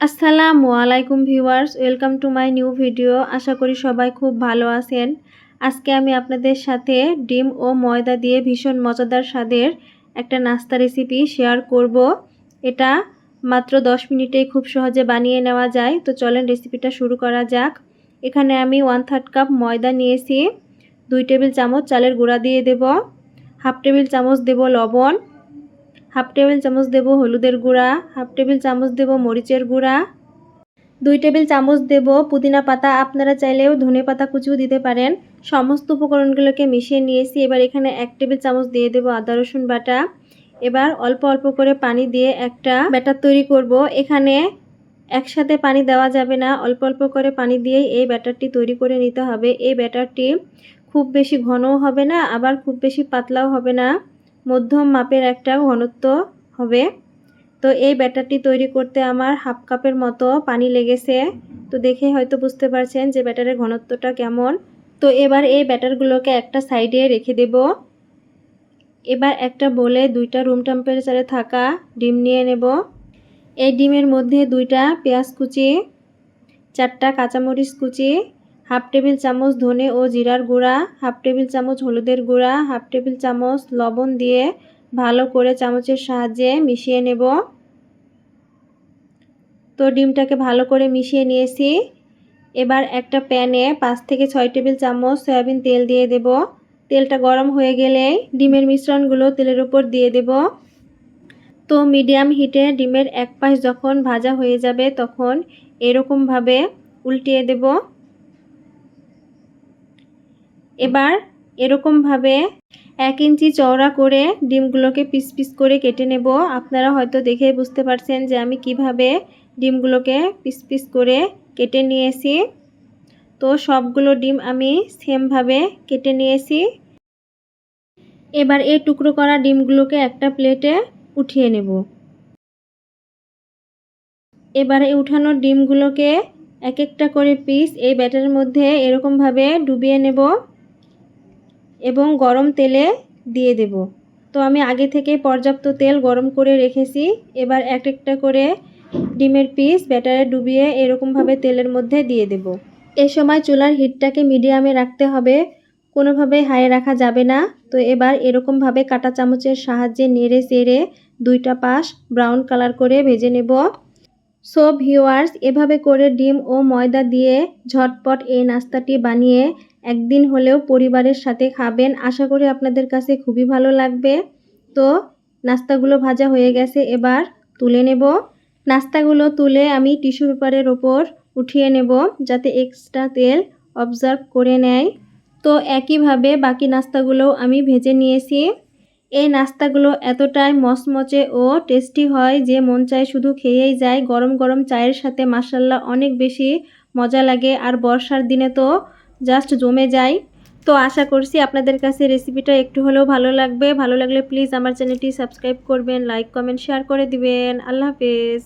আসসালামু আলাইকুম viewers, welcome to my new video. আশা করি সবাই খুব ভালো আছেন। আজকে আমি আপনাদের সাথে ডিম ও ময়দা দিয়ে ভীষণ মজাদার স্বাদের একটা নাস্তা রেসিপি শেয়ার করব। এটা মাত্র 10 মিনিটেই খুব সহজে বানিয়ে নেওয়া যায়। তো চলেন রেসিপিটা শুরু করা যাক। এখানে আমি ওয়ান থার্ড কাপ ময়দা নিয়েছি। দুই টেবিল চামচ চালের গুঁড়া দিয়ে দেব। হাফ টেবিল চামচ দেব লবণ। হাফ টেবিল চামচ দেব হলুদের গুঁড়া, হাফ টেবিল চামচ দেব মরিচের গুঁড়া, দুই টেবিল চামচ দেব পুদিনা পাতা। আপনারা চাইলেও ধনে পাতা কুচিও দিতে পারেন। সমস্ত উপকরণগুলোকে মিশিয়ে নিয়েছি। এবার এখানে এক টেবিল চামচ দিয়ে দেব আদা, রসুন বাটা। এবার অল্প অল্প করে পানি দিয়ে একটা ব্যাটার তৈরি করব। এখানে একসাথে পানি দেওয়া যাবে না। অল্প অল্প করে পানি দিয়েই এই ব্যাটারটি তৈরি করে নিতে হবে। এই ব্যাটারটি খুব বেশি ঘনও হবে না, আবার খুব বেশি পাতলাও হবে না। মধ্যম মাপের একটা ঘনত্ব হবে। তো এই ব্যাটারটি তৈরি করতে আমার হাফ কাপের মতো পানি লেগেছে। তো দেখে হয়তো বুঝতে পারছেন যে ব্যাটারের ঘনত্বটা কেমন। তো এবার এই ব্যাটারগুলোকে একটা সাইডে রেখে দেব। এবার একটা বলে দুইটা রুম টেম্পারেচারে থাকা ডিম নিয়ে নেব। এই ডিমের মধ্যে দুইটা পেঁয়াজ কুচি, চারটা কাঁচামরিচ কুচি হাফ টেবিল চামচ ধনে ও জিরার গুঁড়া, হাফ টেবিল চামচ হলুদের গুঁড়া, হাফ টেবিল চামচ লবণ দিয়ে ভালো করে চামচের সাহায্যে মিশিয়ে নেব। তো ডিমটাকে ভালো করে মিশিয়ে নিয়েছি। এবার একটা প্যানে পাঁচ থেকে ছয় টেবিল চামচ সয়াবিন তেল দিয়ে দেব। তেলটা গরম হয়ে গেলে ডিমের মিশ্রণগুলো তেলের উপর দিয়ে দেব। তো মিডিয়াম হিটে ডিমের এক পাশ যখন ভাজা হয়ে যাবে তখন এরকমভাবে উল্টিয়ে দেব। এবার এরকমভাবে এক ইঞ্চি চওড়া করে ডিমগুলোকে পিস পিস করে কেটে নেব। আপনারা হয়তো দেখে বুঝতে পারছেন যে আমি কীভাবে ডিমগুলোকে পিস পিস করে কেটে নিয়েছি। তো সবগুলো ডিম আমি সেমভাবে কেটে নিয়েছি। এবার এই টুকরো করা ডিমগুলোকে একটা প্লেটে উঠিয়ে নেব। এবারে উঠানো ডিমগুলোকে এক একটা করে পিস এই ব্যাটারের মধ্যে এরকমভাবে ডুবিয়ে নেব। এবং গরম তেলে দিয়ে দেব। তো আমি আগে থেকে পর্যাপ্ত তেল গরম করে রেখেছি। এবার এক একটা করে ডিমের পিস ব্যাটারে ডুবিয়ে এরকমভাবে তেলের মধ্যে দিয়ে দেব। এ সময় চুলার হিটটাকে মিডিয়ামে রাখতে হবে। কোনোভাবে হাইয়ে রাখা যাবে না। তো এবার এরকমভাবে কাটা চামচের সাহায্যে নেড়ে চেড়ে দুইটা পাশ ব্রাউন কালার করে ভেজে নেব। সো ভিউয়ার্স, এভাবে করে ডিম ও ময়দা দিয়ে ঝটপট এই নাস্তাটি বানিয়ে একদিন হলেও পরিবারের সাথে খাবেন। আশা করি আপনাদের কাছে খুবই ভালো লাগবে। তো, নাস্তাগুলো ভাজা হয়ে গেছে, এবার তুলে নেব। নাস্তাগুলো তুলে আমি টিস্যু পেপারের ওপর উঠিয়ে নেব, যাতে এক্সট্রা তেল অবজার্ভ করে নেয়। তো, একইভাবে বাকি নাস্তাগুলোও আমি ভেজে নিয়েছি। এই নাস্তাগুলো এতটাই মচমচে ও টেস্টি হয় যে মন চায় শুধু খেয়েই যায়। গরম গরম চায়ের সাথে মাসাল্লা অনেক বেশি মজা লাগে। আর বর্ষার দিনে তো জাস্ট জমে যায় তো আশা করছি আপনাদের কাছে রেসিপিটা একটু হলেও ভালো লাগবে। ভালো লাগলে প্লিজ আমার চ্যানেলটি সাবস্ক্রাইব করবেন লাইক কমেন্ট শেয়ার করে দিবেন। আল্লাহ হাফেজ।